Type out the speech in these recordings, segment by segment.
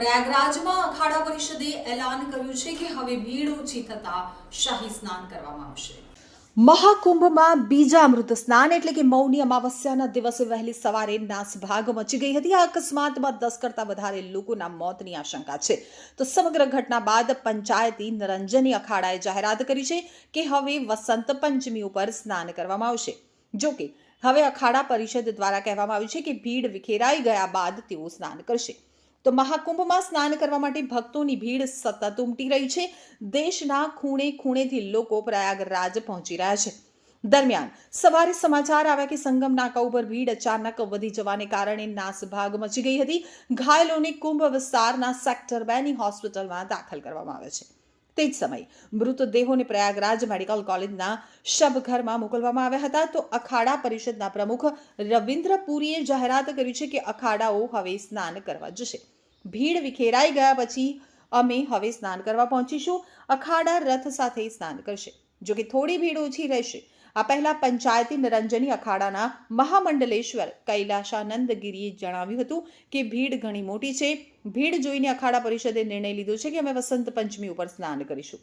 પ્રયાગરાજમાં અખાડા પરિષદે એલાન કર્યું છે કે હવે ભીડ ઓછી થતા શાહી સ્નાન કરવામાં આવશે. મહાકુંભમાં બીજા અમૃત સ્નાન એટલે કે મૌની અમાવસ્યાના દિવસે વહેલી સવારે નાસભાગ મચી ગઈ હતી. આ અકસ્માતમાં દસ કરતાં વધારે લોકોના મોતની આશંકા છે. તો સમગ્ર ઘટના બાદ પંચાયતી નરંજની અખાડાએ જાહેરાત કરી છે કે હવે વસંત પંચમી ઉપર સ્નાન કરવામાં આવશે. જોકે હવે અખાડા પરિષદ દ્વારા કહેવામાં આવ્યું છે કે ભીડ વિખેરાઈ ગયા બાદ તેઓ સ્નાન કરશે. તો મહાકુંભમાં સ્નાન કરવા માટે ભક્તોની ભીડ સતત ઉમટી રહી છે. દેશના ખૂણે ખૂણેથી લોકો પ્રયાગરાજ પહોંચી રહ્યા છે. દરમિયાન સવારે સમાચાર આવ્યા કે સંગમ નાકા ઉપર ભીડ અચાનક વધી જવાને કારણે નાસભાગ મચી ગઈ હતી. ઘાયલોને કુંભ વિસ્તારના સેક્ટર બેની હોસ્પિટલમાં દાખલ કરવામાં આવ્યા છે. તે જ સમયે મૃતદેહોને પ્રયાગરાજ મેડિકલ કોલેજના શબઘરમાં મોકલવામાં આવ્યા હતા. તો અખાડા પરિષદના પ્રમુખ રવિન્દ્ર પુરીએ જાહેરાત કરી છે કે અખાડાઓ હવે સ્નાન કરવા જશે. ભીડ વિખેરાઈ ગયા પછી અમે હવે સ્નાન કરવા પહોંચીશું. અખાડા રથ સાથે સ્નાન કરશે. જો કે થોડી ભીડ ઓછી રહેશે. આ પહેલા પંચાયતી નિરંજની અખાડાના મહામંડલેશ્વર કૈલાશાનંદ ગિરીએ જણાવ્યું હતું કે ભીડ ઘણી મોટી છે. ભીડ જોઈને અખાડા પરિષદે નિર્ણય લીધો છે કે અમે વસંત પંચમી ઉપર સ્નાન કરીશું.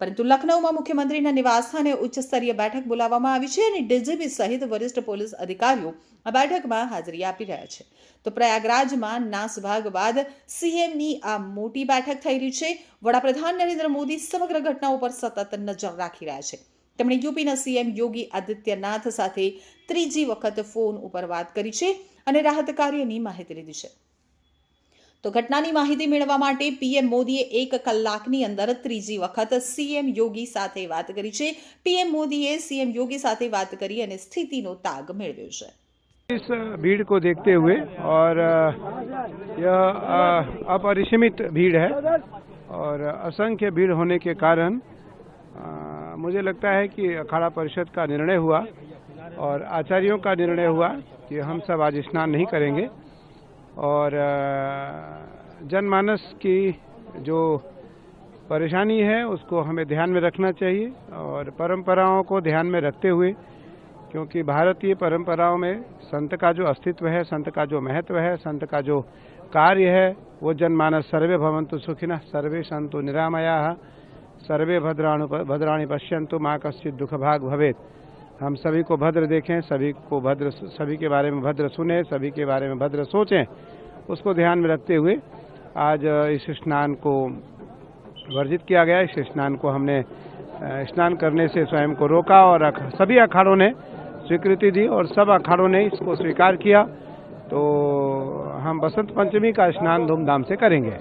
પરંતુ લખનૌમાં મુખ્યમંત્રીના નિવાસસ્થાને ઉચ્ચ સ્તરીય બેઠક બોલાવવામાં આવી છે અને ડીજીપી સહિત વરિષ્ઠ પોલીસ અધિકારીઓ આ બેઠકમાં હાજરી આપી રહ્યા છે. તો પ્રયાગરાજમાં નાસભાગ બાદ સીએમની આ મોટી બેઠક થઈ રહી છે. વડાપ્રધાન નરેન્દ્ર મોદી સમગ્ર ઘટના ઉપર સતત નજર રાખી રહ્યા છે. તેમણે યુપીના સીએમ યોગી આદિત્યનાથ સાથે ત્રીજી વખત ફોન ઉપર વાત કરી છે અને રાહત કાર્યની માહિતી લીધી છે તો ઘટનાની માહિતી મેળવવા માટે પીએમ મોદીએ એક કલાકની અંદર ત્રીજી વખત સીએમ યોગી સાથે વાત કરી છે પીએમ મોદીએ સીએમ યોગી સાથે વાત કરી અને સ્થિતિનો તાગ મેળવ્યો છે इस भीड़ को देखते हुए और अ, यह अ, अपरिसीमित भीड़ है और असंख्य भीड़ होने के कारण अ, मुझे लगता है कि अखाड़ा परिषद का निर्णय हुआ और आचार्यों का निर्णय हुआ कि हम सब आज स्नान नहीं करेंगे। और जनमानस की जो परेशानी है, उसको हमें ध्यान में रखना चाहिए और परंपराओं को ध्यान में रखते हुए, क्योंकि भारतीय परंपराओं में संत का जो अस्तित्व है, संत का जो महत्व है, संत का जो कार्य है, वो जनमानस सर्वे भवंतु सुखिनः सर्वे संतु निरामया। सर्वे भद्राणु भद्राणी पश्यंतु माँ कश्चित दुख भाग भवेत। हम सभी को भद्र देखें, सभी को भद्र सभी के बारे में भद्र सुने, सभी के बारे में भद्र सोचें। उसको ध्यान में रखते हुए आज इस स्नान को वर्जित किया गया। इस स्नान को हमने स्नान करने से स्वयं को रोका और सभी अखाड़ों ने स्वीकृति दी और सब अखाड़ों ने इसको स्वीकार किया। तो हम बसंत पंचमी का स्नान धूमधाम से करेंगे।